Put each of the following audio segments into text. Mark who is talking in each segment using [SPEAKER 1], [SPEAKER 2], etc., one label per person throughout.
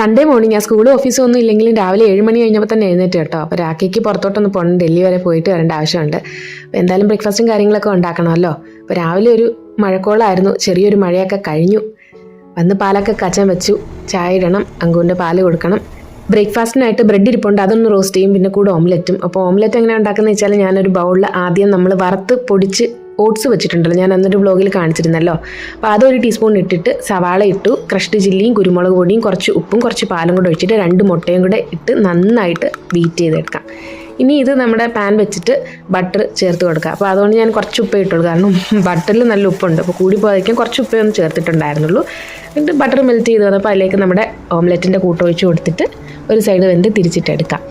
[SPEAKER 1] Sunday morning ആ സ്കൂളും ഓഫീസും ഒന്നും ഇല്ലെങ്കിലും രാവിലെ ഏഴ് മണി കഴിഞ്ഞപ്പോൾ തന്നെ എഴുന്നേറ്റ് കേട്ടോ. അപ്പോൾ രാഖിക്ക് പുറത്തോട്ടൊന്ന് പോകണം ഡൽഹി വരെ പോയിട്ട് വരേണ്ട ആവശ്യമുണ്ട്. അപ്പോൾ എന്തായാലും ബ്രേക്ക്ഫാസ്റ്റും കാര്യങ്ങളൊക്കെ ഉണ്ടാക്കണമല്ലോ. അപ്പോൾ രാവിലെ ഒരു മഴക്കോളായിരുന്നു. ചെറിയൊരു മഴയൊക്കെ കഴിഞ്ഞു. വന്ന് പാലൊക്കെ കച്ചാൻ വെച്ചു. ചായ ഇടണം. അങ്കുവിന്റെ പാൽ കൊടുക്കണം. ബ്രേക്ക്ഫാസ്റ്റിനായിട്ട് ബ്രെഡ് ഇരിപ്പുണ്ട്. അതൊന്ന് റോസ്റ്റ് ചെയ്യും. പിന്നെ കൂടെ ഓംലെറ്റും അപ്പോൾ ഓംലെറ്റ് എങ്ങനെ ഉണ്ടാക്കുന്നത് വെച്ചാൽ ഞാനൊരു ബൗളിൽ ആദ്യം നമ്മൾ വറുത്ത് പൊടിച്ച് ഓട്സ് വെച്ചിട്ടുണ്ടല്ലോ. ഞാൻ അന്നൊരു ബ്ലോഗിൽ കാണിച്ചിരുന്നല്ലോ. അപ്പോൾ അതൊരു ടീസ്പൂൺ ഇട്ടിട്ട് സവാള ഇട്ടു ക്രഷ്ഡ് ചില്ലിയും കുരുമുളക് പൊടിയും കുറച്ച് ഉപ്പും കുറച്ച് പാലും കൂടെ ഒഴിച്ചിട്ട് രണ്ട് മുട്ടയും കൂടെ ഇട്ട് നന്നായിട്ട് ബീറ്റ് ചെയ്തെടുക്കാം. ഇനി ഇത് നമ്മുടെ പാൻ വെച്ചിട്ട് ബട്ടർ ചേർത്ത് കൊടുക്കുക അപ്പോൾ അതുകൊണ്ട് ഞാൻ കുറച്ച് ഉപ്പ് ഇട്ടുള്ളൂ. കാരണം ബട്ടറിൽ നല്ല ഉപ്പുണ്ട്. അപ്പോൾ കൂടി പോകാതിരിക്കാൻ കുറച്ച് ഉപ്പേ ഒന്ന് ചേർത്തിട്ടുണ്ടായിരുന്നുള്ളൂ. എന്നിട്ട് ബട്ടർ മെൽറ്റ് ചെയ്ത് വന്നപ്പോൾ അതിലേക്ക് നമ്മുടെ ഓംലെറ്റിന്റെ കൂട്ടൊഴിച്ച് കൊടുത്തിട്ട് ഒരു സൈഡ് വെന്ത് തിരിച്ചിട്ടെടുക്കാം.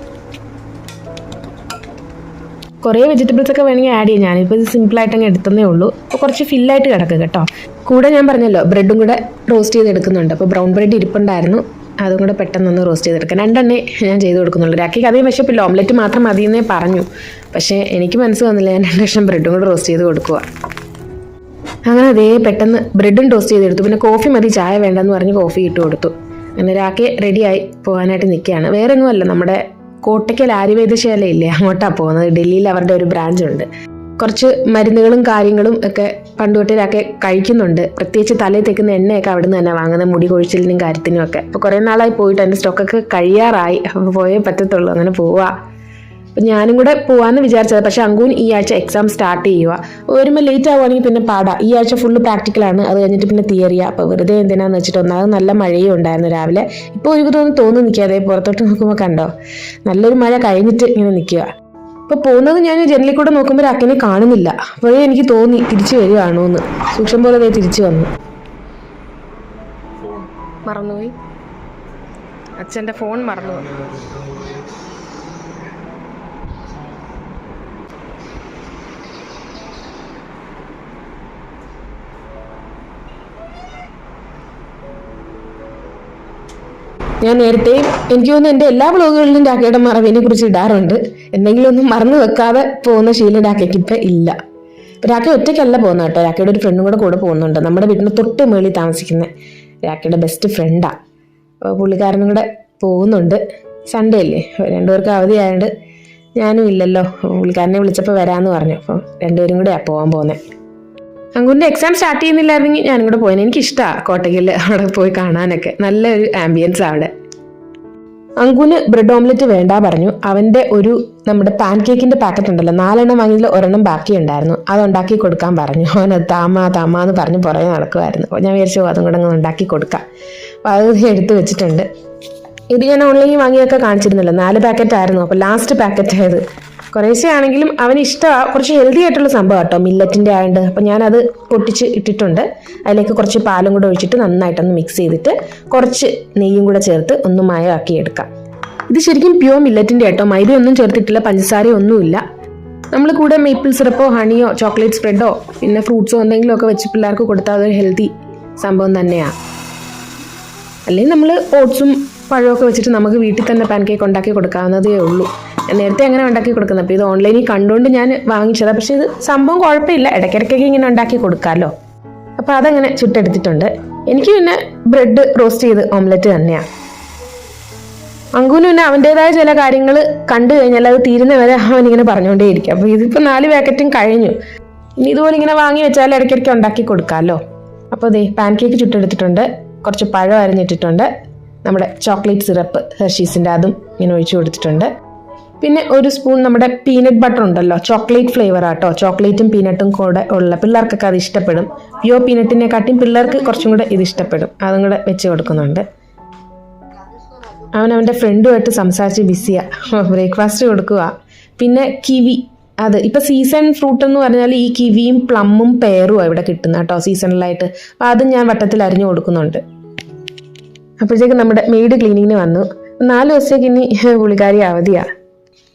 [SPEAKER 1] കുറേ വെജിറ്റബിൾസ് ഒക്കെ വേണമെങ്കിൽ ആഡ് ചെയ്യാം. ഞാനിപ്പോൾ ഇത് സിമ്പിളായിട്ട് അങ്ങ് എടുത്തതേ ഉള്ളൂ. അപ്പോൾ കുറച്ച് ഫില്ലായിട്ട് കിടക്കുക കേട്ടോ. കൂടെ ഞാൻ പറഞ്ഞല്ലോ ബ്രെഡും കൂടെ റോസ്റ്റ് ചെയ്തെടുക്കുന്നുണ്ട്. അപ്പോൾ ബ്രൗൺ ബ്രെഡ് ഇരിപ്പുണ്ടായിരുന്നു. അതും കൂടെ പെട്ടെന്നൊന്ന് റോസ്റ്റ് ചെയ്തെടുക്കാം. രണ്ടെണ്ണേ ഞാൻ ചെയ്ത് കൊടുക്കുന്നുള്ളൂ. രാക്കിക്ക് അതേ വിശപ്പില്ല. ഓംലെറ്റ് മാത്രം മതി എന്നേ പറഞ്ഞു. പക്ഷേ എനിക്ക് മനസ്സ് വന്നില്ല ഞാൻ രണ്ട് ലക്ഷം ബ്രെഡും കൂടെ റോസ്റ്റ് ചെയ്ത് കൊടുക്കുക അങ്ങനെ അതേ പെട്ടെന്ന് ബ്രെഡും ടോസ്റ്റ് ചെയ്തെടുത്തു. പിന്നെ കോഫി മതി ചായ വേണ്ടെന്ന് പറഞ്ഞ് കോഫി ഇട്ട് കൊടുത്തു. അങ്ങനെ രാക്കി റെഡിയായി പോകാനായിട്ട് നിൽക്കുകയാണ്. വേറെ ഒന്നുമല്ല നമ്മുടെ കോട്ടയ്ക്കൽ ആയുർവേദശാല ഇല്ലേ അങ്ങോട്ടാണ് പോകുന്നത്. ഡൽഹിയിൽ അവരുടെ ഒരു ബ്രാഞ്ച് ഉണ്ട്. കുറച്ച് മരുന്നുകളും കാര്യങ്ങളും ഒക്കെ പണ്ട് തൊട്ടിലൊക്കെ കഴിക്കുന്നുണ്ട്. പ്രത്യേകിച്ച് തലയിൽ തേക്കുന്ന എണ്ണയൊക്കെ അവിടെ നിന്ന് തന്നെ വാങ്ങുന്നത് മുടി കൊഴിച്ചിലിനും കാര്യത്തിനും ഒക്കെ. അപ്പോൾ കുറേ നാളായി പോയിട്ട് എന്റെ സ്റ്റോക്കൊക്കെ കഴിയാറായി. അപ്പോൾ പോയേ പറ്റത്തുള്ളൂ അങ്ങനെ പോവുക അപ്പം ഞാനും കൂടെ പോവാന്ന് വിചാരിച്ചത്. പക്ഷെ അങ്കൂൻ ഈ ആഴ്ച എക്സാം സ്റ്റാർട്ട് ചെയ്യുക വരുമ്പോൾ ലേറ്റ് ആവുകയാണെങ്കിൽ പിന്നെ പാടാം. ഈ ആഴ്ച ഫുള്ള് പ്രാക്ടിക്കലാണ് അത് കഴിഞ്ഞിട്ട് പിന്നെ തിയറിയാ അപ്പോൾ വെറുതെ എന്തിനാന്ന് വെച്ചിട്ട് ഒന്നാമത് നല്ല മഴയും ഉണ്ടായിരുന്നു രാവിലെ. ഇപ്പോൾ ഒരു തോന്നുന്നു അതേ പുറത്തോട്ട് നോക്കുമ്പോൾ കണ്ടോ? നല്ലൊരു മഴ കഴിഞ്ഞിട്ട് ഇങ്ങനെ നിൽക്കുക. അപ്പോൾ പോകുന്നത് ഞാൻ ജനലിൽ കൂടെ നോക്കുമ്പോൾ അക്കനെ കാണുന്നില്ല. അപ്പോഴേ എനിക്ക് തോന്നി തിരിച്ചു വരികയാണോ എന്ന് സൂക്ഷം പോലെ തിരിച്ചു വന്നു. മറന്നുപോയി. അച്ഛന്റെ ഫോൺ മറന്നു ഞാൻ നേരത്തെയും എനിക്ക് തോന്നുന്നു എന്റെ എല്ലാ ബ്ലോഗുകളിലും രാക്കയുടെ മറവിനെ കുറിച്ച് ഇടാറുണ്ട്. എന്തെങ്കിലും ഒന്നും മറന്നു വെക്കാതെ പോകുന്ന ശീലം രാക്കയ്ക്ക് ഇപ്പം ഇല്ല. രാക്ക ഒറ്റയ്ക്കല്ല പോകുന്ന കേട്ടോ. രാക്കയുടെ ഒരു ഫ്രണ്ടും കൂടെ കൂടെ പോകുന്നുണ്ട്. നമ്മുടെ വീട്ടിന് തൊട്ട് മേളിൽ താമസിക്കുന്ന രാക്കയുടെ ബെസ്റ്റ് ഫ്രണ്ടാണ് അപ്പോൾ പുള്ളിക്കാരനും കൂടെ പോകുന്നുണ്ട്. സൺഡേ അല്ലേ? രണ്ടുപേർക്ക് അവധിയായതുകൊണ്ട് ഞാനും ഇല്ലല്ലോ. പുള്ളിക്കാരനെ വിളിച്ചപ്പോൾ വരാമെന്ന് പറഞ്ഞു. അപ്പോൾ രണ്ടുപേരും കൂടെയാണ് പോകാൻ പോകുന്നത് അങ്കുവിന്റെ എക്സാം സ്റ്റാർട്ട് ചെയ്യുന്നില്ലായിരുന്നെങ്കിൽ ഞാനും കൂടെ പോയത് എനിക്ക് ഇഷ്ടമാണ് കോട്ടയ്ക്കൽ അവിടെ പോയി കാണാനൊക്കെ. നല്ലൊരു ആംബിയൻസ് അവിടെ. അങ്കുന് ബ്രെഡ് ഓംലെറ്റ് വേണ്ട പറഞ്ഞു. അവന്റെ ഒരു നമ്മുടെ പാൻ കേക്കിന്റെ പാക്കറ്റ് ഉണ്ടല്ലോ. നാലെണ്ണം വാങ്ങിയതിൽ ഒരെണ്ണം ബാക്കി ഉണ്ടായിരുന്നു അത് ഉണ്ടാക്കി കൊടുക്കാൻ പറഞ്ഞു. അവൻ താമ താമ എന്ന് പറഞ്ഞ് പുറകെ നടക്കുമായിരുന്നു അപ്പോൾ ഞാൻ വിചാരിച്ചു അതും കൂടെ അങ്ങ് ഉണ്ടാക്കി കൊടുക്കാം. അപ്പോൾ അത് എടുത്തു വെച്ചിട്ടുണ്ട്. ഇത് ഞാൻ ഓൺലൈനിൽ വാങ്ങിയൊക്കെ കാണിച്ചിരുന്നല്ലോ. നാല് പാക്കറ്റ് ആയിരുന്നു. അപ്പോൾ ലാസ്റ്റ് പാക്കറ്റ് ആയത്. കുറേശ്ശെ ആണെങ്കിലും അവന് ഇഷ്ടമാണ് കുറച്ച് ഹെൽത്തി ആയിട്ടുള്ള സംഭവം കേട്ടോ മില്ലറ്റിന്റെ ആയതുകൊണ്ട് അപ്പോൾ ഞാനത് പൊട്ടിച്ച് ഇട്ടിട്ടുണ്ട്. അതിലേക്ക് കുറച്ച് പാലും കൂടെ ഒഴിച്ചിട്ട് നന്നായിട്ടൊന്ന് മിക്സ് ചെയ്തിട്ട് കുറച്ച് നെയ്യും കൂടെ ചേർത്ത് ഒന്ന് മയമാക്കി എടുക്കാം. ഇത് ശരിക്കും പ്യൂർ മില്ലറ്റിന്റെ മൈദ ഒന്നും ചേർത്തിട്ടില്ല പഞ്ചസാരയൊന്നുമില്ല. നമ്മൾ കൂടെ മേപ്പിൾ സിറപ്പോ ഹണിയോ ചോക്ലേറ്റ് സ്പ്രെഡോ പിന്നെ ഫ്രൂട്ട്സോ എന്തെങ്കിലുമൊക്കെ വെച്ച് പിള്ളേർക്ക് കൊടുത്താൽ അതൊരു ഹെൽത്തി സംഭവം തന്നെയാണ് അല്ലെങ്കിൽ നമ്മൾ ഓട്സും പഴമൊക്കെ വെച്ചിട്ട് നമുക്ക് വീട്ടിൽ തന്നെ പാൻ കേക്ക് ഉണ്ടാക്കി കൊടുക്കാവുന്നതേ ഉള്ളൂ. നേരത്തെ അങ്ങനെ ഉണ്ടാക്കി കൊടുക്കുന്നത്. അപ്പോൾ ഇത് ഓൺലൈനിൽ കണ്ടുകൊണ്ട് ഞാൻ വാങ്ങിച്ചതാണ് പക്ഷേ ഇത് സംഭവം കുഴപ്പമില്ല. ഇടയ്ക്കിടയ്ക്കൊക്കെ ഇങ്ങനെ ഉണ്ടാക്കി കൊടുക്കാമല്ലോ അപ്പോൾ അതങ്ങനെ ചുട്ടെടുത്തിട്ടുണ്ട്. എനിക്ക് പിന്നെ ബ്രെഡ് റോസ്റ്റ് ചെയ്ത് ഓംലെറ്റ് തന്നെയാണ് അങ്കുവിന് പിന്നെ അവന്റെതായ ചില കാര്യങ്ങൾ കണ്ടു കഴിഞ്ഞാൽ അത് തീരുന്ന വരെ അവൻ ഇങ്ങനെ പറഞ്ഞുകൊണ്ടേയിരിക്കും അപ്പോൾ ഇതിപ്പോൾ നാല് പാക്കറ്റും കഴിഞ്ഞു. ഇനി ഇതുപോലെ ഇങ്ങനെ വാങ്ങി വെച്ചാൽ ഇടയ്ക്കിടയ്ക്ക് ഉണ്ടാക്കി കൊടുക്കാമല്ലോ അപ്പോൾ ദേ പാൻ കേക്ക് ചുട്ടെടുത്തിട്ടുണ്ട്. കുറച്ച് പഴം അരിഞ്ഞിട്ടിട്ടുണ്ട്. നമ്മുടെ ചോക്ലേറ്റ് സിറപ്പ് ഹെർഷീസിന്റെ അതും ഇങ്ങനെ ഒഴിച്ചു കൊടുത്തിട്ടുണ്ട്. പിന്നെ ഒരു സ്പൂൺ നമ്മുടെ പീനട്ട് ബട്ടർ ഉണ്ടല്ലോ ചോക്ലേറ്റ് ഫ്ലേവർ ആട്ടോ. ചോക്ലേറ്റും പീനട്ടും കൂടെ ഉള്ള പിള്ളേർക്കൊക്കെ അത് ഇഷ്ടപ്പെടും. പ്യോ പീനട്ടിനെക്കാട്ടിയും പിള്ളേർക്ക് കുറച്ചും കൂടെ ഇത് ഇഷ്ടപ്പെടും. അതും കൂടെ വെച്ച് കൊടുക്കുന്നുണ്ട്. അവൻ അവന്റെ ഫ്രണ്ടുമായിട്ട് സംസാരിച്ച് ബിസിയാണ് ബ്രേക്ക്ഫാസ്റ്റ് കൊടുക്കുക പിന്നെ കിവി. അത് ഇപ്പം സീസൺ ഫ്രൂട്ട് എന്ന് പറഞ്ഞാൽ ഈ കിവിയും പ്ലമ്മും പേറുമാണ് ഇവിടെ കിട്ടുന്ന കേട്ടോ സീസണലായിട്ട് അപ്പം അതും ഞാൻ വട്ടത്തിൽ അരിഞ്ഞു കൊടുക്കുന്നുണ്ട്. അപ്പോഴത്തേക്ക് നമ്മുടെ മെയ്ഡ് ക്ലീനിങ്ങിന് വന്നു. നാല് ദിവസത്തേക്ക് ഇനി പുള്ളിക്കാരി അവധിയാണ്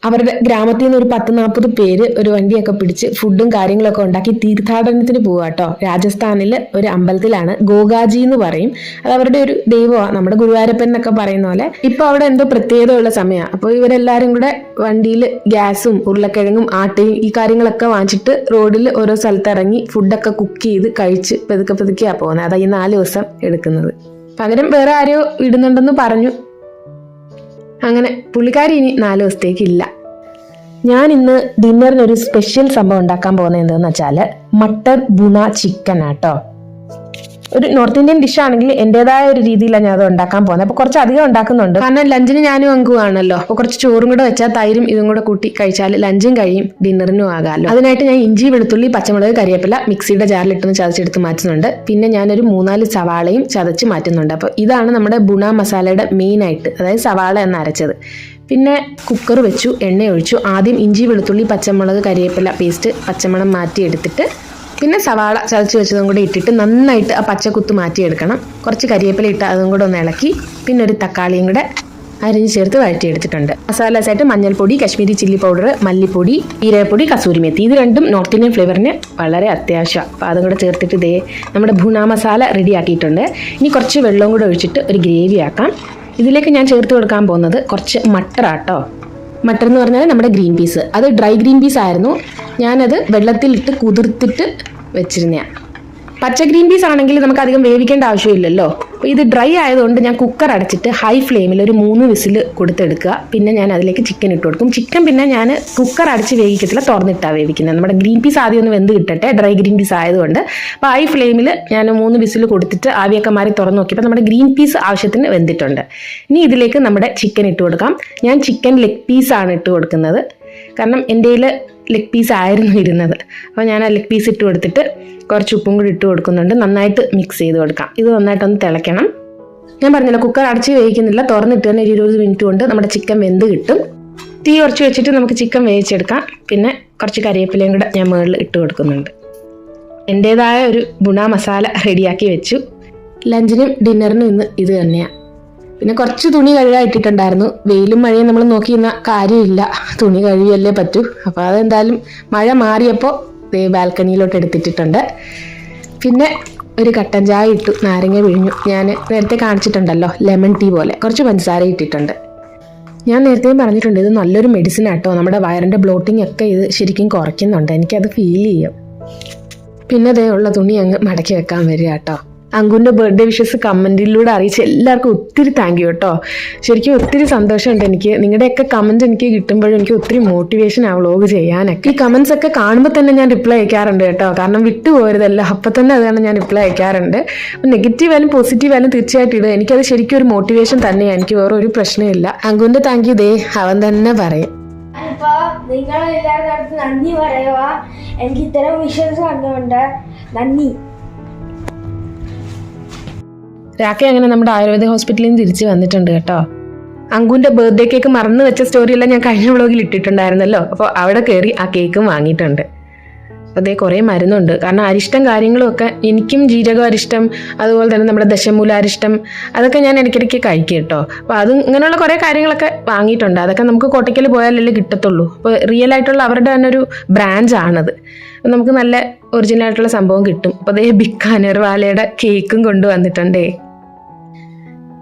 [SPEAKER 1] അവരുടെ ഗ്രാമത്തിൽ നിന്ന് ഒരു പത്ത് നാൽപ്പത് പേര് ഒരു വണ്ടിയൊക്കെ പിടിച്ച് ഫുഡും കാര്യങ്ങളൊക്കെ ഉണ്ടാക്കി തീർത്ഥാടനത്തിന് പോവുക കേട്ടോ. രാജസ്ഥാനിൽ ഒരു അമ്പലത്തിലാണ് ഗോഗാജി എന്ന് പറയും. അത് അവരുടെ ഒരു ദൈവമാണ്. നമ്മുടെ ഗുരുവായൂരപ്പൻ എന്നൊക്കെ പറയുന്ന പോലെ ഇപ്പൊ അവിടെ എന്തോ പ്രത്യേകത ഉള്ള സമയമാണ്. അപ്പോൾ ഇവരെല്ലാരും കൂടെ വണ്ടിയിൽ ഗ്യാസും ഉരുളക്കിഴങ്ങും ആട്ടയും ഈ കാര്യങ്ങളൊക്കെ വാങ്ങിച്ചിട്ട് റോഡിൽ ഓരോ സ്ഥലത്ത് ഇറങ്ങി ഫുഡൊക്കെ കുക്ക് ചെയ്ത് കഴിച്ച് പതുക്കെ പതുക്കെയാണ് പോകുന്നത്. അതാ ഈ നാല് ദിവസം എടുക്കുന്നത്. പകരം വേറെ ആരോ ഇടുന്നുണ്ടെന്ന് പറഞ്ഞു. അങ്ങനെ പുള്ളിക്കാരി ഇനി നാല് ദിവസത്തേക്ക് ഇല്ല. ഞാൻ ഇന്ന് ഡിന്നറിന് ഒരു സ്പെഷ്യൽ സംഭവം ഉണ്ടാക്കാൻ പോകുന്നത് എന്താണെന്ന് വെച്ചാൽ മട്ടർ ബുണ ചിക്കൻ ആട്ടോ ഒരു നോർത്ത് ഇന്ത്യൻ ഡിഷ് ആണെങ്കിൽ എന്റെതായ ഒരു രീതിയിലാണ് ഞാൻ അത് ഉണ്ടാക്കാൻ പോകുന്നത് അപ്പോൾ കുറച്ച് അധികം ഉണ്ടാക്കുന്നുണ്ട്. കാരണം ലഞ്ചിന് ഞാനും അങ്കുവാണല്ലോ അപ്പോൾ കുറച്ച് ചോറും കൂടെ വെച്ചാൽ തൈരും ഇതും കൂടെ കൂട്ടി കഴിച്ചാൽ ലഞ്ചും കഴിയും ഡിന്നറിനും ആകാമല്ലോ. അതിനായിട്ട് ഞാൻ ഇഞ്ചി വെളുത്തുള്ളി പച്ചമുളക് കരിവേപ്പില മിക്സിയുടെ ജാറിലിട്ടൊന്ന് ചതച്ചെടുത്ത് മാറ്റുന്നുണ്ട്. പിന്നെ ഞാനൊരു മൂന്നാൽ സവാളയും ചതച്ച് മാറ്റുന്നുണ്ട്. അപ്പോൾ ഇതാണ് നമ്മുടെ ബുണ മസാലയുടെ മെയിൻ ആയിട്ട് അതായത് സവാള എന്ന് അരച്ചത്. പിന്നെ കുക്കർ വെച്ചു എണ്ണ ഒഴിച്ചു. ആദ്യം ഇഞ്ചി വെളുത്തുള്ളി പച്ചമുളക് കറിവേപ്പില പേസ്റ്റ് പച്ചമണം മാറ്റി എടുത്തിട്ട് പിന്നെ സവാള ചതച്ച് വെച്ചതും കൂടി ഇട്ടിട്ട് നന്നായിട്ട് ആ പച്ചക്കുത്ത് മാറ്റിയെടുക്കണം. കുറച്ച് കരിയേപ്പില ഇട്ട് അതും കൂടെ ഒന്ന് ഇളക്കി പിന്നെ ഒരു തക്കാളിയും കൂടെ അരിഞ്ഞ് ചേർത്ത് വഴറ്റിയെടുത്തിട്ടുണ്ട്. മസാലാസായിട്ട് മഞ്ഞൾപ്പൊടി കശ്മീരി ചില്ലി പൗഡർ മല്ലിപ്പൊടി ഈരപ്പൊടി കസൂരി മെത്തി ഇത് രണ്ടും നോർത്ത് ഇന്ത്യൻ ഫ്ലേവറിന് വളരെ അത്യാവശ്യമാണ് അപ്പോൾ അതും കൂടെ ചേർത്തിട്ട് ഇതേ നമ്മുടെ ഭുണ മസാല റെഡി ആക്കിയിട്ടുണ്ട്. ഇനി കുറച്ച് വെള്ളവും കൂടെ ഒഴിച്ചിട്ട് ഒരു ഗ്രേവി ആക്കാം. ഇതിലേക്ക് ഞാൻ ചേർത്ത് കൊടുക്കാൻ പോകുന്നത് കുറച്ച് മട്ടറാട്ടോ മട്ടർ എന്ന് പറഞ്ഞാൽ നമ്മുടെ ഗ്രീൻ പീസ്. അത് ഡ്രൈ ഗ്രീൻ പീസ് ആയിരുന്നു. ഞാനത് വെള്ളത്തിലിട്ട് കുതിർത്തിട്ട് വെച്ചിരുന്നതാണ് പച്ച ഗ്രീൻ പീസ് ആണെങ്കിൽ നമുക്ക് അധികം വേവിക്കേണ്ട ആവശ്യമില്ലല്ലോ. അപ്പോൾ ഇത് ഡ്രൈ ആയതുകൊണ്ട് ഞാൻ കുക്കർ അടച്ചിട്ട് ഹൈ ഫ്ലെയിമിൽ ഒരു മൂന്ന് വിസിൽ കൊടുത്തെടുക്കുക. പിന്നെ ഞാൻ അതിലേക്ക് ചിക്കൻ ഇട്ട് കൊടുക്കും. ചിക്കൻ പിന്നെ ഞാൻ കുക്കർ അടച്ച് വേവിക്കത്തില്ല തുറന്നിട്ടാണ് വേവിക്കുന്നത്. നമ്മുടെ ഗ്രീൻ പീസ് ആദ്യം ഒന്ന് വെന്ത് കിട്ടട്ടെ ഡ്രൈ ഗ്രീൻ പീസ് ആയതുകൊണ്ട്. അപ്പോൾ ഹൈ ഫ്ലെയിമിൽ ഞാൻ മൂന്ന് വിസിൽ കൊടുത്തിട്ട് ആവിയൊക്കെ മാറി തുറന്ന് നോക്കിയപ്പോൾ നമ്മുടെ ഗ്രീൻ പീസ് ആവശ്യത്തിന് വെന്തിട്ടുണ്ട്. ഇനി ഇതിലേക്ക് നമ്മുടെ ചിക്കൻ ഇട്ട് കൊടുക്കാം. ഞാൻ ചിക്കൻ ലെഗ് പീസാണ് ഇട്ട് കൊടുക്കുന്നത്. കാരണം എന്റെ ലെഗ് പീസ് ആയിരുന്നു ഇരുന്നത്. അപ്പോൾ ഞാൻ ആ ലെഗ് പീസ് ഇട്ട് കൊടുത്തിട്ട് കുറച്ച് ഉപ്പും കൂടി ഇട്ട് കൊടുക്കുന്നുണ്ട്. നന്നായിട്ട് മിക്സ് ചെയ്ത് കൊടുക്കാം. ഇത് നന്നായിട്ടൊന്ന് തിളയ്ക്കണം. ഞാൻ പറഞ്ഞില്ല കുക്കർ അടച്ച് വേവിക്കുന്നില്ല. തുറന്നിട്ട് തന്നെ ഒരു ഇരുപത് മിനിറ്റ് കൊണ്ട് നമ്മുടെ ചിക്കൻ വെന്ത് കിട്ടും. തീ കുറച്ച് വെച്ചിട്ട് നമുക്ക് ചിക്കൻ വേവിച്ചെടുക്കാം. പിന്നെ കുറച്ച് കറിവേപ്പിലയും കൂടെ ഞാൻ മുകളിൽ ഇട്ട് കൊടുക്കുന്നുണ്ട്. എന്റേതായ ഒരു ഗുണ മസാല റെഡിയാക്കി വെച്ചു. ലഞ്ചിനും ഡിന്നറിനും ഇന്ന് ഇത് തന്നെയാണ് പിന്നെ കുറച്ച് തുണി കഴുകാൻ ഇട്ടിട്ടുണ്ടായിരുന്നു വെയിലും മഴയും നമ്മൾ നോക്കി നിന്ന കാര്യമില്ല. തുണി കഴുകിയല്ലേ പറ്റൂ. അപ്പോൾ അതെന്തായാലും മഴ മാറിയപ്പോൾ ബാൽക്കണിയിലോട്ട് എടുത്തിട്ടിട്ടുണ്ട്. പിന്നെ ഒരു കട്ടൻ ചായ ഇട്ടു. നാരങ്ങ പിഴിഞ്ഞു. ഞാൻ നേരത്തെ കാണിച്ചിട്ടുണ്ടല്ലോ ലെമൺ ടീ പോലെ. കുറച്ച് പഞ്ചസാര ഇട്ടിട്ടുണ്ട്. ഞാൻ നേരത്തെയും പറഞ്ഞിട്ടുണ്ട് ഇത് നല്ലൊരു മെഡിസിൻ ആട്ടോ. നമ്മുടെ വയറിന്റെ ബ്ലോട്ടിംഗ് ഒക്കെ ഇത് ശരിക്കും കുറയ്ക്കുന്നുണ്ട്. എനിക്കത് ഫീൽ ചെയ്യും. പിന്നെ അതേ ഉള്ള തുണി അങ്ങ് മടക്കി വെക്കാൻ വരിക കേട്ടോ. അങ്കുവിന്റെ ബർത്ത്ഡേ വിഷസ് കമന്റിലൂടെ അറിയിച്ച എല്ലാവർക്കും ഒത്തിരി താങ്ക് യു കേട്ടോ ശരിക്കും ഒത്തിരി സന്തോഷമുണ്ട് എനിക്ക്. നിങ്ങളുടെയൊക്കെ കമന്റ് എനിക്ക് കിട്ടുമ്പോഴും എനിക്ക് ഒത്തിരി മോട്ടിവേഷൻ ആ വ്ളോഗ് ചെയ്യാനൊക്കെ. ഈ കമൻസ് ഒക്കെ കാണുമ്പോൾ തന്നെ ഞാൻ റിപ്ലൈ അയക്കാറുണ്ട് കേട്ടോ. കാരണം വിട്ടുപോയതല്ല അപ്പം തന്നെ അതാണ് ഞാൻ റിപ്ലൈ അയക്കാറുണ്ട്. നെഗറ്റീവ് ആയാലും പോസിറ്റീവ് ആയാലും തീർച്ചയായിട്ടും ഇടുക. എനിക്കത് ശരിക്കും ഒരു മോട്ടിവേഷൻ തന്നെയാണ്. എനിക്ക് വേറെ ഒരു പ്രശ്നമില്ല അങ്കുവിന്റെ താങ്ക് യു ദേ അവൻ തന്നെ പറയും.
[SPEAKER 2] ഇപ്പൊ നിങ്ങളെല്ലാവരുടെ അടുത്ത് നന്ദി പറയുക എനിക്ക് ഇത്തരം വിഷൻസ് കണ്ടുകൊണ്ട് നന്ദി.
[SPEAKER 1] രാഖ അങ്ങനെ നമ്മുടെ ആയുർവേദ ഹോസ്പിറ്റലിൽ നിന്ന് തിരിച്ചു വന്നിട്ടുണ്ട് കേട്ടോ. അങ്കുവിന്റെ ബർത്ത്ഡേ കേക്ക് മറന്നു വെച്ച സ്റ്റോറി സ്റ്റോറിയെല്ലാം ഞാൻ കഴിഞ്ഞ വ്ളോഗിൽ ഇട്ടിട്ടുണ്ടായിരുന്നല്ലോ. അപ്പോൾ അവിടെ കയറി ആ കേക്കും വാങ്ങിയിട്ടുണ്ട്. അതേ കുറേ മരുന്നുണ്ട്. കാരണം അരിഷ്ടം കാര്യങ്ങളും ഒക്കെ എനിക്കും ജീരകം അരിഷ്ടം അതുപോലെ തന്നെ നമ്മുടെ ദശമൂല അരിഷ്ടം അതൊക്കെ ഞാൻ ഇടയ്ക്കിടയ്ക്ക് കഴിക്കും കേട്ടോ. അപ്പോൾ അത് ഇങ്ങനെയുള്ള കുറേ കാര്യങ്ങളൊക്കെ വാങ്ങിയിട്ടുണ്ട്. അതൊക്കെ നമുക്ക് കോട്ടയ്ക്കൽ പോയാലല്ലേ കിട്ടത്തുള്ളൂ. അപ്പോൾ റിയൽ ആയിട്ടുള്ള അവരുടെ തന്നെ ഒരു ബ്രാഞ്ച് ആണത്. അപ്പോൾ നമുക്ക് നല്ല ഒറിജിനൽ ആയിട്ടുള്ള സംഭവം കിട്ടും. അപ്പോൾ അതേ ബിക്കാനർ വാലയുടെ കേക്കും കൊണ്ടുവന്നിട്ടുണ്ടേ.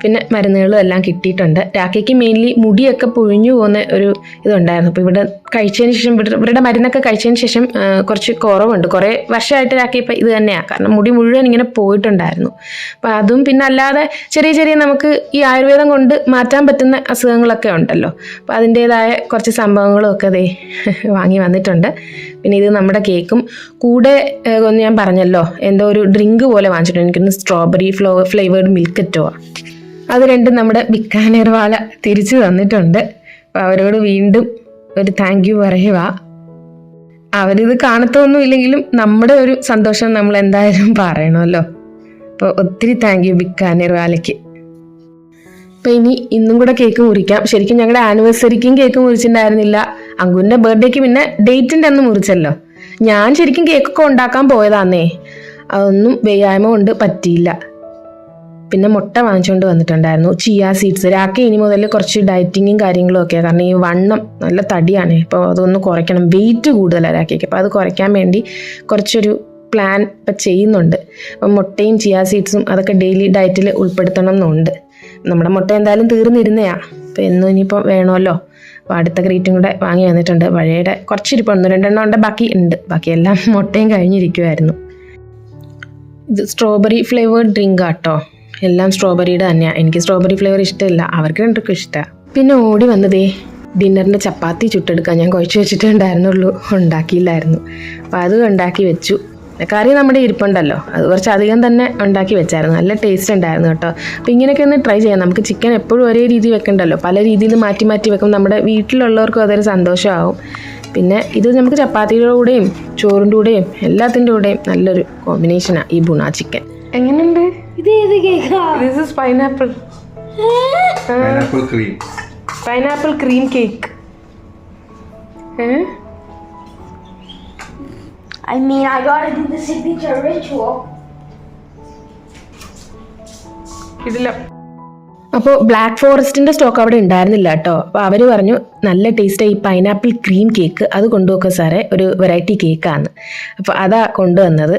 [SPEAKER 1] പിന്നെ മരുന്നുകളും എല്ലാം കിട്ടിയിട്ടുണ്ട്. രാഖയ്ക്ക് മെയിൻലി മുടിയൊക്കെ പൊഴിഞ്ഞു പോകുന്ന ഒരു ഇതുണ്ടായിരുന്നു. അപ്പോൾ ഇവിടെ കഴിച്ചതിന് ശേഷം ഇവിടെ ഇവരുടെ മരുന്നൊക്കെ കഴിച്ചതിന് ശേഷം കുറച്ച് കുറവുണ്ട്. കുറേ വർഷമായിട്ട് രാഖ ഇപ്പം ഇത് തന്നെയാണ് കാരണം മുടി മുഴുവൻ ഇങ്ങനെ പോയിട്ടുണ്ടായിരുന്നു. അപ്പോൾ അതും പിന്നെ അല്ലാതെ ചെറിയ ചെറിയ നമുക്ക് ഈ ആയുർവേദം കൊണ്ട് മാറ്റാൻ പറ്റുന്ന അസുഖങ്ങളൊക്കെ ഉണ്ടല്ലോ. അപ്പോൾ അതിന്റേതായ കുറച്ച് സംഭവങ്ങളും ഒക്കെ അതേ വാങ്ങി വന്നിട്ടുണ്ട്. പിന്നെ ഇത് നമ്മുടെ കേക്കും. കൂടെ ഞാൻ പറഞ്ഞല്ലോ എന്തോ ഒരു ഡ്രിങ്ക് പോലെ വാങ്ങിച്ചിട്ടുണ്ട്. എനിക്കൊന്ന് സ്ട്രോബെറി ഫ്ലോ ഫ്ലേവേർഡ് മിൽക്കറ്റോ അത് രണ്ടും നമ്മുടെ ബിക്കാനേർവാല തിരിച്ചു തന്നിട്ടുണ്ട്. അവരോട് വീണ്ടും ഒരു താങ്ക് യു പറയുക. അവരിത് കാണത്തൊന്നും ഇല്ലെങ്കിലും നമ്മുടെ ഒരു സന്തോഷം നമ്മൾ എന്തായാലും പറയണമല്ലോ. അപ്പോൾ ഒത്തിരി താങ്ക് യു ബിക്കാനേർവാലയ്ക്ക് അപ്പോൾ ഇനി ഇന്നും കൂടെ കേക്ക് മുറിക്കാം. ശരിക്കും ഞങ്ങളുടെ ആനിവേഴ്സറിക്കും കേക്ക് മുറിച്ചിട്ടുണ്ടായിരുന്നില്ല. അങ്കുവിന്റെ ബർത്ത്ഡേക്ക് പിന്നെ ഡേറ്റിന്റെ അന്ന് മുറിച്ചല്ലോ. ഞാൻ ശരിക്കും കേക്കൊക്കെ ഉണ്ടാക്കാൻ പോയതാന്നേ. അതൊന്നും വ്യായാമം കൊണ്ട് പറ്റിയില്ല. പിന്നെ മുട്ട വാങ്ങിച്ചുകൊണ്ട് വന്നിട്ടുണ്ടായിരുന്നു. ചിയ സീഡ്സ് രാക്കി ഇനി മുതൽ കുറച്ച് ഡയറ്റിങ്ങും കാര്യങ്ങളും ഒക്കെയാണ് കാരണം ഈ വണ്ണം നല്ല തടിയാണ്. അപ്പോൾ അതൊന്ന് കുറയ്ക്കണം. വെയിറ്റ് കൂടുതലാണ് രാക്കിക്ക്. അപ്പോൾ അത് കുറയ്ക്കാൻ വേണ്ടി കുറച്ചൊരു പ്ലാൻ ഇപ്പം ചെയ്യുന്നുണ്ട്. അപ്പം മുട്ടയും ചിയ സീഡ്സും അതൊക്കെ ഡെയിലി ഡയറ്റിൽ ഉൾപ്പെടുത്തണം എന്നുണ്ട്. നമ്മുടെ മുട്ട എന്തായാലും തീർന്നിരുന്നയാ. അപ്പോൾ എന്നും ഇനിയിപ്പോൾ വേണമല്ലോ. അപ്പോൾ അടുത്ത ക്രീറ്റും കൂടെ വാങ്ങി വന്നിട്ടുണ്ട്. വഴയുടെ കുറച്ചിരിപ്പം ഒന്ന് രണ്ടെണ്ണം ഉണ്ട്. ബാക്കി ഉണ്ട്. ബാക്കിയെല്ലാം മുട്ടയും കഴിഞ്ഞിരിക്കുമായിരുന്നു ഇത് സ്ട്രോബെറി ഫ്ലേവേർഡ് ഡ്രിങ്ക് ആട്ടോ. എല്ലാം സ്ട്രോബെറിയുടെ തന്നെയാണ് എനിക്ക് സ്ട്രോബെറി ഫ്ലേവർ ഇഷ്ടമില്ല. അവർക്ക് രണ്ടുപേർക്കും ഇഷ്ടമാണ് പിന്നെ ഓടി വന്നതേ ഡിന്നറിന്റെ ചപ്പാത്തി ചുട്ടെടുക്കാൻ ഞാൻ കുഴച്ച് വെച്ചിട്ടുണ്ടായിരുന്നുള്ളൂ ഉണ്ടാക്കിയില്ലായിരുന്നു. അപ്പോൾ അത് ഉണ്ടാക്കി വെച്ചു. കറി നമ്മുടെ ഇരിപ്പുണ്ടല്ലോ. അത് കുറച്ച് അധികം തന്നെ ഉണ്ടാക്കി വെച്ചായിരുന്നു. നല്ല ടേസ്റ്റ് ഉണ്ടായിരുന്നു കേട്ടോ. അപ്പോൾ ഇങ്ങനെയൊക്കെ ഒന്ന് ട്രൈ ചെയ്യാം. നമുക്ക് ചിക്കൻ എപ്പോഴും ഒരേ രീതി വെക്കണ്ടല്ലോ. പല രീതിയിൽ മാറ്റി മാറ്റി വെക്കും. നമ്മുടെ വീട്ടിലുള്ളവർക്കും അതൊരു സന്തോഷമാവും. പിന്നെ ഇത് നമുക്ക് ചപ്പാത്തിയുടെ കൂടെയും ചോറിന്റെ കൂടെയും എല്ലാത്തിന്റെ കൂടെയും നല്ലൊരു കോമ്പിനേഷനാണ് ഈ ബുണ ചിക്കൻ എങ്ങനെയുണ്ട്?
[SPEAKER 2] ഇത് ഏത് കേക്കാ?
[SPEAKER 1] This is pineapple
[SPEAKER 3] pineapple cream
[SPEAKER 1] pineapple cream cake
[SPEAKER 2] I mean, I gotta do the signature ritual.
[SPEAKER 1] ഇതില്ല അപ്പോൾ ബ്ലാക്ക് ഫോറസ്റ്റിന്റെ സ്റ്റോക്ക് അവിടെ ഉണ്ടായിരുന്നില്ല കേട്ടോ. അപ്പോൾ അവർ പറഞ്ഞു നല്ല ടേസ്റ്റ് ഈ പൈനാപ്പിൾ ക്രീം കേക്ക് അത് കൊണ്ടുപോക്കുക സാറേ. ഒരു വെറൈറ്റി കേക്കാണ് അപ്പോൾ അതാ കൊണ്ടുവന്നത്.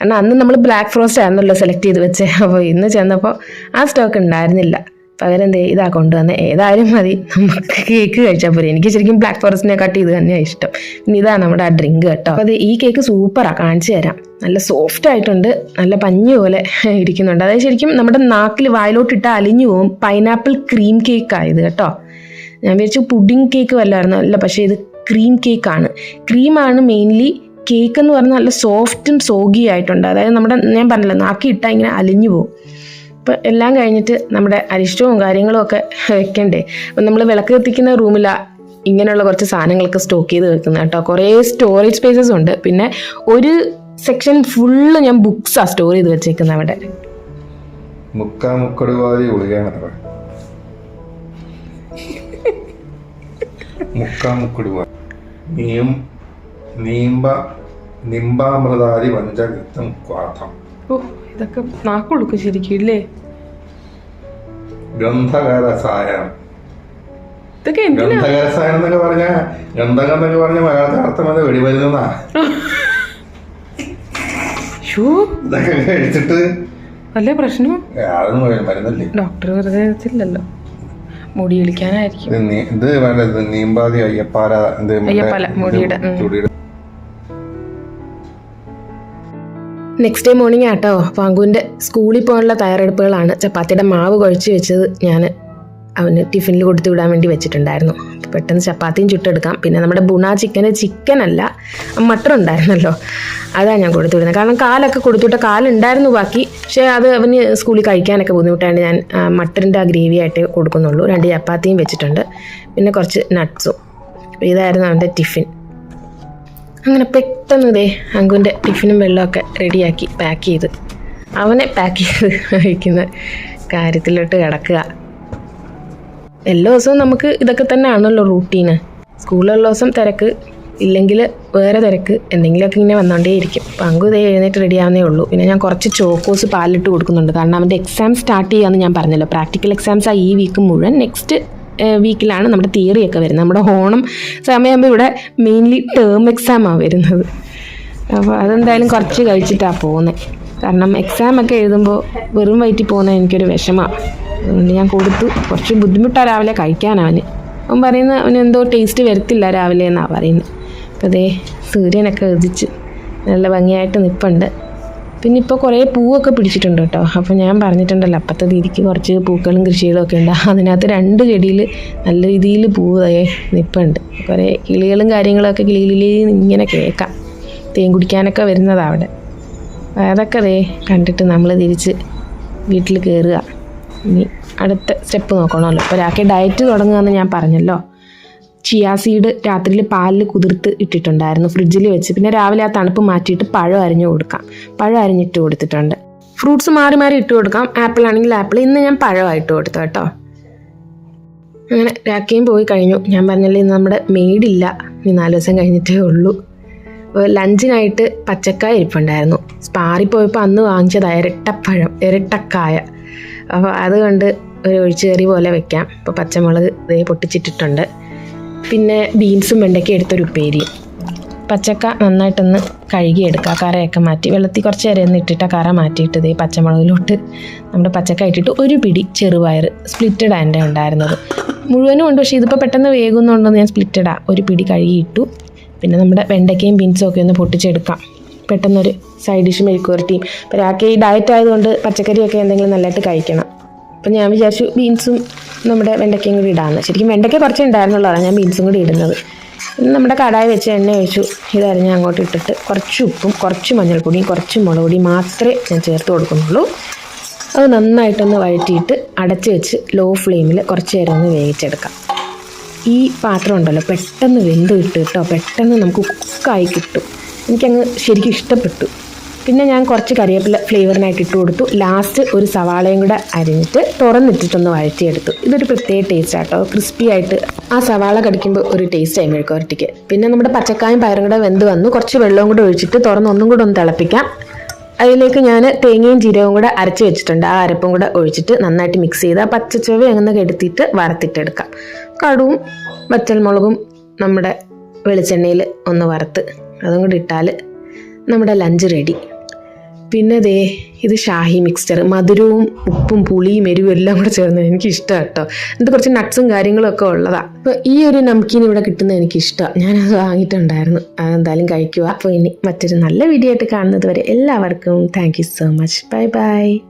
[SPEAKER 1] കാരണം അന്ന് നമ്മൾ ബ്ലാക്ക് ഫോറസ്റ്റ് ആയിരുന്നല്ലോ സെലക്ട് ചെയ്ത് വെച്ചേ. അപ്പോൾ ഇന്ന് ചെന്നപ്പോൾ ആ സ്റ്റോക്ക് ഉണ്ടായിരുന്നില്ല. പകരം എന്തേ ഇതാ കൊണ്ടുവന്ന്. ഏതായാലും മതി. നമുക്ക് കേക്ക് കഴിച്ചാൽ പോരെ. എനിക്ക് ശരിക്കും ബ്ലാക്ക് ഫോറസ്റ്റിനെ കട്ട് ഇത് തന്നെയാണ് ഇഷ്ടം. പിന്നെ ഇതാ നമ്മുടെ ആ ഡ്രിങ്ക് കേട്ടോ. അപ്പോൾ ഈ കേക്ക് സൂപ്പറാണ് കാണിച്ചു തരാം. നല്ല സോഫ്റ്റ് ആയിട്ടുണ്ട്. നല്ല പഞ്ഞു പോലെ ഇരിക്കുന്നുണ്ട്. അതായത് ശരിക്കും നമ്മുടെ നാക്കിൽ വായിലോട്ടിട്ട് അലിഞ്ഞു പോകും പൈനാപ്പിൾ ക്രീം കേക്കായത് കേട്ടോ. ഞാൻ വിചാരിച്ചു പുഡിംഗ് കേക്ക് വല്ലായിരുന്നു. അല്ല പക്ഷേ ഇത് ക്രീം കേക്കാണ് ക്രീമാണ് മെയിൻലി കേക്ക് എന്ന് പറഞ്ഞാൽ നല്ല സോഫ്റ്റും സോഗി ആയിട്ടുണ്ട്. അതായത് നമ്മുടെ ഞാൻ പറഞ്ഞല്ലോ നാക്കി ഇട്ടാൽ ഇങ്ങനെ അലിഞ്ഞു പോകും അപ്പോൾ എല്ലാം കഴിഞ്ഞിട്ട് നമ്മുടെ അരിഷ്ടവും കാര്യങ്ങളും ഒക്കെ വെക്കണ്ടേ. അപ്പം നമ്മൾ വിളക്ക് കത്തിക്കുന്ന റൂമിലാണ് ഇങ്ങനെയുള്ള കുറച്ച് സാധനങ്ങളൊക്കെ സ്റ്റോക്ക് ചെയ്ത് വെക്കുന്നത് കേട്ടോ. കുറേ സ്റ്റോറേജ് സ്പേസസ് ഉണ്ട്. പിന്നെ ഒരു സെക്ഷൻ ഫുള്ള് ഞാൻ ബുക്സാണ് സ്റ്റോർ ചെയ്ത് വെച്ചേക്കുന്നത് അവിടെ.
[SPEAKER 3] മുക്കാ മുക്കടുവാതി ഗുളികയാണത്ര മുക്കാ മുക്കടുവാതി നീം നീമ്പ നിമ്പാമൃതാതി പഞ്ചവിത്തം ക്വാഥം
[SPEAKER 1] ഓ ഇതൊക്കെ നാക്കൊടുക്കും ശരിക്കും ഇല്ലേ?
[SPEAKER 3] ഗന്ധകരസായം
[SPEAKER 1] ഇതൊക്കെ എന്തിനാ?
[SPEAKER 3] ഗന്ധകരസായം എന്നൊക്കെ പറഞ്ഞ ഗന്ധകം എന്നൊക്കെ പറഞ്ഞ മലയാളത്തിൽ അർത്ഥം അത് വെടിമരുന്നാ ഇതൊക്കെ കഴിച്ചിട്ട്
[SPEAKER 1] അല്ലേ പ്രശ്നം
[SPEAKER 3] അതൊന്നും മരുന്നല്ലേ
[SPEAKER 1] ഡോക്ടർ വെറുതെ വെച്ചില്ലല്ലോ. മുടി ഇളിക്കാനായിരിക്കും
[SPEAKER 3] ഇത് നീ- ഇത് വേണ്ട ഇത് നീമ്പാതി അയ്യപ്പാല
[SPEAKER 1] അയ്യപ്പാല, മുടിയുടെ, നെക്സ്റ്റ് ഡേ മോർണിംഗ് ആട്ടോ. പാങ്കുവിന്റെ സ്കൂളിൽ പോകാനുള്ള തയ്യാറെടുപ്പുകളാണ്. ചപ്പാത്തിയുടെ മാവ് കുഴച്ച് വെച്ചത് ഞാൻ അവന് ടിഫിനിൽ കൊടുത്തു വിടാൻ വേണ്ടി വെച്ചിട്ടുണ്ടായിരുന്നു. പെട്ടെന്ന് ചപ്പാത്തിയും ചുട്ടെടുക്കാം. പിന്നെ നമ്മുടെ ബുണ ചിക്കന് ചിക്കനല്ല മട്ടൺ ഉണ്ടായിരുന്നല്ലോ. അതാണ് ഞാൻ കൊടുത്തു വിടുന്നത്. കാരണം കാലൊക്കെ കൊടുത്തുവിട്ട കാലുണ്ടായിരുന്നു ബാക്കി. പക്ഷേ അത് അവന് സ്കൂളിൽ കഴിക്കാനൊക്കെ ബുദ്ധിമുട്ടാണ് ഞാൻ മട്ടറിന്റെ ആ ഗ്രേവി ആയിട്ട് കൊടുക്കുന്നുള്ളൂ. രണ്ട് ചപ്പാത്തിയും വെച്ചിട്ടുണ്ട്. പിന്നെ കുറച്ച് നട്ട്സും ഇതായിരുന്നു അവന്റെ ടിഫിൻ അങ്ങനെ പെട്ടെന്ന് ദേ അങ്കുവിന്റെ ടിഫിനും വെള്ളമൊക്കെ റെഡിയാക്കി പാക്ക് ചെയ്ത്. അവനെ പാക്ക് ചെയ്ത് കഴിക്കുന്ന കാര്യത്തിലോട്ട് കിടക്കുക. എല്ലാ ദിവസവും നമുക്ക് ഇതൊക്കെ തന്നെയാണല്ലോ റൂട്ടീന് സ്കൂളിലുള്ള ദിവസം തിരക്ക് ഇല്ലെങ്കിൽ വേറെ തിരക്ക് എന്തെങ്കിലുമൊക്കെ ഇങ്ങനെ വന്നുകൊണ്ടേയിരിക്കും അപ്പം അങ്കു ഇതേ എഴുന്നേറ്റ് റെഡി ആവുന്നേ ഉള്ളൂ. പിന്നെ ഞാൻ കുറച്ച് ചോക്കോസ് പാലിട്ട് കൊടുക്കുന്നുണ്ട്. കാരണം അവന്റെ എക്സാം സ്റ്റാർട്ട് ചെയ്യാമെന്ന് ഞാൻ പറഞ്ഞല്ലോ. പ്രാക്ടിക്കൽ എക്സാംസ് ആ ഈ വീക്ക് മുഴുവൻ. നെക്സ്റ്റ് വീക്കിലാണ് നമ്മുടെ തിയറിയൊക്കെ വരുന്നത്. നമ്മുടെ ഓണം സമയമാകുമ്പോൾ ഇവിടെ മെയിൻലി ടേം എക്സാമാണ് വരുന്നത്. അപ്പോൾ അതെന്തായാലും കുറച്ച് കഴിച്ചിട്ടാണ് പോകുന്നത് കാരണം എക്സാം ഒക്കെ എഴുതുമ്പോൾ വെറും വയറ്റിൽ പോകുന്നത് എനിക്കൊരു വിഷമമാണ് അതുകൊണ്ട് ഞാൻ കൊടുത്തു. കുറച്ച് ബുദ്ധിമുട്ടാണ് രാവിലെ കഴിക്കാനവന് അവൻ പറയുന്നത് അവന് എന്തോ ടേസ്റ്റ് വരത്തില്ല രാവിലെ എന്നാണ് പറയുന്നത് അപ്പോൾ അതേ സൂര്യനൊക്കെ ഉദിച്ച് നല്ല ഭംഗിയായിട്ട് നിൽപ്പുണ്ട് പിന്നെ ഇപ്പോൾ കുറേ പൂവൊക്കെ പിടിച്ചിട്ടുണ്ട് കേട്ടോ. അപ്പോൾ ഞാൻ പറഞ്ഞിട്ടുണ്ടല്ലോ അപ്പത്തെ രീതിക്ക് കുറച്ച് പൂക്കളും കൃഷികളും ഒക്കെ ഉണ്ട്. അതിനകത്ത് രണ്ട് ചെടിയിൽ നല്ല രീതിയിൽ പൂവ് ദേ നിൽപ്പുണ്ട് കുറേ കിളികളും കാര്യങ്ങളൊക്കെ കിളികളിൽ ഇങ്ങനെ കേൾക്കാം. തേൻ കുടിക്കാനൊക്കെ വരുന്നതാണ് അവിടെ. അതൊക്കെ അതേ കണ്ടിട്ട് നമ്മൾ തിരിച്ച് വീട്ടിൽ കയറുക ഇനി അടുത്ത സ്റ്റെപ്പ് നോക്കണമല്ലോ. ഇപ്പോൾ ഒരാൾക്ക് ഡയറ്റ് തുടങ്ങുകയെന്ന് ഞാൻ പറഞ്ഞല്ലോ. ചിയാ സീഡ് രാത്രിയിൽ പാലിൽ കുതിർത്ത് ഇട്ടിട്ടുണ്ടായിരുന്നു. ഫ്രിഡ്ജിൽ വെച്ച് പിന്നെ രാവിലെ ആ തണുപ്പ് മാറ്റിയിട്ട് പഴം അരിഞ്ഞു കൊടുക്കാം. പഴം അരിഞ്ഞിട്ട് കൊടുത്തിട്ടുണ്ട്. ഫ്രൂട്ട്സ് മാറി മാറി ഇട്ട് കൊടുക്കാം. ആപ്പിൾ ആണെങ്കിൽ ആപ്പിൾ. ഇന്ന് ഞാൻ പഴമായിട്ട് കൊടുത്തു കേട്ടോ. അങ്ങനെ രാക്കയും പോയി കഴിഞ്ഞു. ഞാൻ പറഞ്ഞല്ലേ നമ്മുടെ മെയ്ഡില്ല ഇനി നാല് ദിവസം കഴിഞ്ഞിട്ടേ ഉള്ളൂ. ലഞ്ചിനായിട്ട് പച്ചക്കായ ഇരിപ്പുണ്ടായിരുന്നു. സ്പാറി പോയപ്പോൾ അന്ന് വാങ്ങിച്ചതാണ് ഇരട്ടപ്പഴം ഇരട്ടക്കായ. അപ്പോൾ അതുകൊണ്ട് ഒരു ഒഴിച്ചുകറി പോലെ വെക്കാം. ഇപ്പോൾ പച്ചമുളക് ഇതേ പൊട്ടിച്ചിട്ടിട്ടുണ്ട്. പിന്നെ ബീൻസും വെണ്ടയ്ക്കും എടുത്തൊരു ഉപ്പേരി. പച്ചക്ക നന്നായിട്ടൊന്ന് കഴുകിയെടുക്കുക. കറയൊക്കെ മാറ്റി. വെള്ളത്തിൽ കുറച്ച് നേരം ഒന്ന് ഇട്ടിട്ട് കറ മാറ്റിയിട്ട് ഇതേ പച്ചമുളകിലോട്ട് നമ്മുടെ പച്ചക്ക ഇട്ടിട്ട് ഒരു പിടി ചെറുപയർ സ്പ്ലിറ്റഡ് എന്റെ ഉണ്ടായിരുന്നത്. മുഴുവനും ഉണ്ട്. പക്ഷേ ഇതിപ്പോൾ പെട്ടെന്ന് വേകുന്നുണ്ടെന്ന് ഞാൻ സ്പ്ലിറ്റഡാ ഒരു പിടി കഴുകി ഇട്ടു പിന്നെ നമ്മുടെ വെണ്ടയ്ക്കയും ബീൻസും ഒക്കെ ഒന്ന് പൊട്ടിച്ചെടുക്കാം. പെട്ടെന്നൊരു സൈഡ് ഡിഷ് മെഴുക്കുവരട്ടിയും പിന്നെ രാക്കി ഡയറ്റ് ആയതുകൊണ്ട് പച്ചക്കറിയൊക്കെ എന്തെങ്കിലും നല്ലതായിട്ട് കഴിക്കണം. അപ്പം ഞാൻ വിചാരിച്ചു ബീൻസും നമ്മുടെ വെണ്ടയ്ക്കയും കൂടി ഇടാമെന്ന്. ശരിക്കും വെണ്ടയ്ക്ക കുറച്ച് ഉണ്ടായിരുന്നുള്ളതാണ് ഞാൻ ബീൻസും കൂടി ഇടുന്നത്. നമ്മുടെ കടായി വെച്ച് എണ്ണ ഒഴിച്ചു. ഇതായിരുന്നു ഞാൻ അങ്ങോട്ട് ഇട്ടിട്ട് കുറച്ച് ഉപ്പും കുറച്ച് മഞ്ഞൾപ്പൊടിയും കുറച്ച് മുളക് പൊടിയും മാത്രമേ ഞാൻ ചേർത്ത് കൊടുക്കുന്നുള്ളൂ. അത് നന്നായിട്ടൊന്ന് വഴറ്റിയിട്ട് അടച്ച് വെച്ച് ലോ ഫ്ലെയിമിൽ കുറച്ച് നേരം ഒന്ന് വേവിച്ചെടുക്കാം. ഈ പാത്രം ഉണ്ടല്ലോ പെട്ടെന്ന് വെന്ത് കിട്ടും കേട്ടോ. പെട്ടെന്ന് നമുക്ക് കുക്കായി കിട്ടും. എനിക്കങ്ങ് ശരിക്കും ഇഷ്ടപ്പെട്ടു. പിന്നെ ഞാൻ കുറച്ച് കറിവേപ്പില ഫ്ലേവറിനായിട്ട് ഇട്ട് കൊടുത്തു. ലാസ്റ്റ് ഒരു സവാളയും കൂടെ അരിഞ്ഞിട്ട് തുറന്നിട്ടിട്ടൊന്ന് വഴറ്റിയെടുത്തു. ഇതൊരു പ്രത്യേക ടേസ്റ്റ് ആട്ടോ. ക്രിസ്പി ആയിട്ട് ആ സവാള കടിക്കുമ്പോൾ ഒരു ടേസ്റ്റ് ആയി മെഴുക്കുവരട്ടിക്ക് പിന്നെ നമ്മുടെ പച്ചക്കായും പയറും കൂടെ വെന്ത് വന്നു. കുറച്ച് വെള്ളവും കൂടെ ഒഴിച്ചിട്ട് തുറന്ന് ഒന്നും കൂടെ ഒന്ന് തിളപ്പിക്കാം. അതിലേക്ക് ഞാൻ തേങ്ങയും ജീരകവും കൂടെ അരച്ച് വെച്ചിട്ടുണ്ട്. ആ അരപ്പും കൂടെ ഒഴിച്ചിട്ട് നന്നായിട്ട് മിക്സ് ചെയ്ത് ആ പച്ചച്ചുവ അങ്ങനെ കെടുത്തിയിട്ട് വറുത്തിട്ടെടുക്കാം. കടുവും വറ്റൽമുളകും നമ്മുടെ വെളിച്ചെണ്ണയിൽ ഒന്ന് വറുത്ത് അതും കൂടി ഇട്ടാൽ നമ്മുടെ ലഞ്ച് റെഡി പിന്നെ ദേ ഇത് ഷാഹി മിക്സ്ചർ മധുരവും ഉപ്പും പുളിയും എരിവും എല്ലാം കൂടെ ചേർന്ന് എനിക്ക് ഇഷ്ടമാണ് കേട്ടോ എന്നിട്ട് കുറച്ച് നട്ട്സും കാര്യങ്ങളൊക്കെ ഉള്ളതാണ് അപ്പോൾ ഈ ഒരു നമുക്കിന് ഇവിടെ കിട്ടുന്നത് എനിക്കിഷ്ടമാണ് ഞാനത് വാങ്ങിയിട്ടുണ്ടായിരുന്നു. അതെന്തായാലും കഴിക്കുക അപ്പോൾ ഇനി മറ്റൊരു നല്ല വീഡിയോ ആയിട്ട് കാണുന്നത് വരെ എല്ലാവർക്കും thank so much bye bye